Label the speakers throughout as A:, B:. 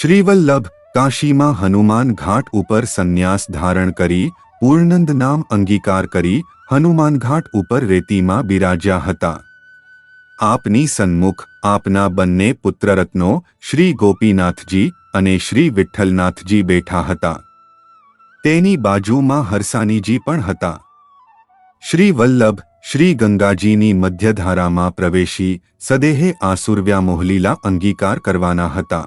A: શ્રીવલ્લભ કાશીમાં હનુમાન ઘાટ ઉપર સંન્યાસ ધારણ કરી, પૂર્ણંદ નામ અંગીકાર કરી, હનુમાન ઘાટ ઉપર રેતીમાં બિરાજ્યા હતા. આપની સન્મુખ, આપના બંને પુત્રરત્નો શ્રી ગોપીનાથજી અને શ્રી વિઠ્ઠલનાથજી બેઠા હતા. તેની બાજુમાં હરસાનીજી પણ હતા. શ્રી વલ્લભ શ્રી ગંગાજીની મધ્યધારામાં પ્રવેશી, સદેહે આસુરવ્યા મોહલીલા અંગીકાર કરવાના હતા.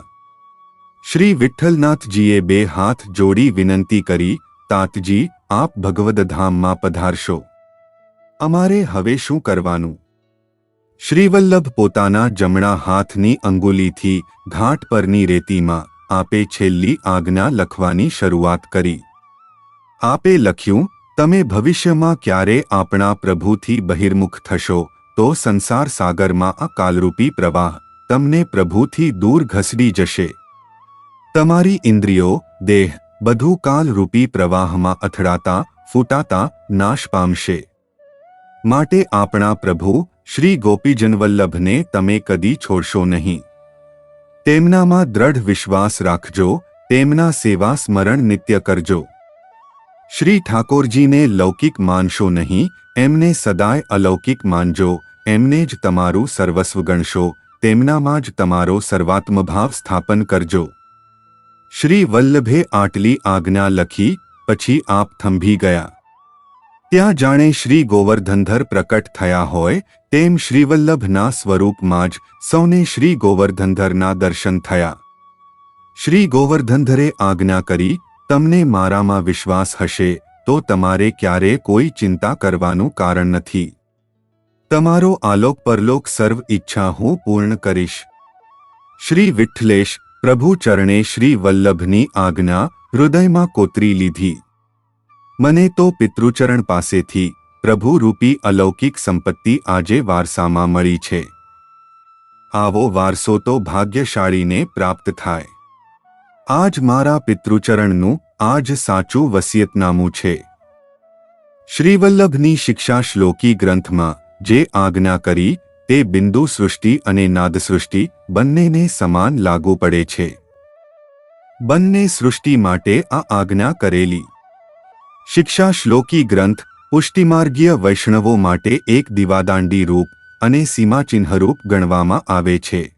A: શ્રી વિઠ્ઠલનાથજીએ બે હાથ જોડી વિનંતી કરી, તાતજી, આપ ભગવદધામમાં પધારશો. અમારે હવે શું કરવાનું? શ્રીવલ્લભ પોતાના જમણા હાથની અંગુલીથી ઘાટ પરની રેતીમાં આપે છેલ્લી આજ્ઞા લખવાની શરૂઆત કરી. આપે લખ્યું, તમે ભવિષ્યમાં ક્યારે આપણા પ્રભુથી બહિર્મુખ થશો, તો સંસાર સાગરમાં આ કાલરૂપી પ્રવાહ તમને પ્રભુથી દૂર ઘસડી જશે. તમારી ઇન્દ્રિયો, દેહ, બધું કાલરૂપી પ્રવાહમાં અથડાતા, ફૂટાતા, નાશ પામશે. માટે આપણા પ્રભુ, શ્રી ગોપીજનવલ્લભને તમે કદી છોડશો નહીં. તેમનામાં દ્રઢ વિશ્વાસ રાખજો, તેમના સેવા સ્મરણ નિત્ય કરજો. શ્રી ઠાકોરજીને લૌકિક માનશો નહીં, એમને સદાય અલૌકિક માનજો, એમને જ તમારું સર્વસ્વ ગણશો, તેમનામાં જ તમારો સર્વાત્મભાવ સ્થાપન કરજો. શ્રી વલ્લભે આટલી આજ્ઞા લખી પછી આપ થંભી ગયા ત્યાં જાણે શ્રી ગોવર્ધનધર પ્રકટ થયા હોય તેમ શ્રીવલ્લભના સ્વરૂપમાં જ સૌને શ્રી ગોવર્ધનધરના દર્શન થયા શ્રી ગોવર્ધનધરે આજ્ઞા કરી તમને મારામાં વિશ્વાસ હશે તો તમારે ક્યારે કોઈ ચિંતા કરવાનું કારણ નથી તમારો આલોક પરલોક સર્વ ઈચ્છા હું પૂર્ણ કરીશ શ્રી વિઠ્ઠલેશ પ્રભુ ચરણે શ્રી વલ્લભની આજ્ઞા હૃદયમાં કોતરી લીધી. મને તો પિતૃચરણ પાસેથી પ્રભુ રૂપી અલૌકિક સંપત્તિ આજે વારસામાં મળી છે. આવો વારસો તો ભાગ્યશાળીને પ્રાપ્ત થાય. આજ મારા પિતૃચરણનું આજ સાચું વસિયતનામું છે. શ્રીવલ્લભની શિક્ષા શ્લોકી ગ્રંથમાં જે આજ્ઞા કરી તે બિંદુ સૃષ્ટિ અને નાદસૃષ્ટિ બંનેને સમાન લાગુ પડે છે. બંને સૃષ્ટિ માટે આ આજ્ઞા કરેલી. શિક્ષા શ્લોકી ગ્રંથ પુષ્ટિમાર્ગીય વૈષ્ણવો માટે એક દીવાદાંડી રૂપ અને સીમાચિહ્નરૂપ ગણવામાં આવે છે.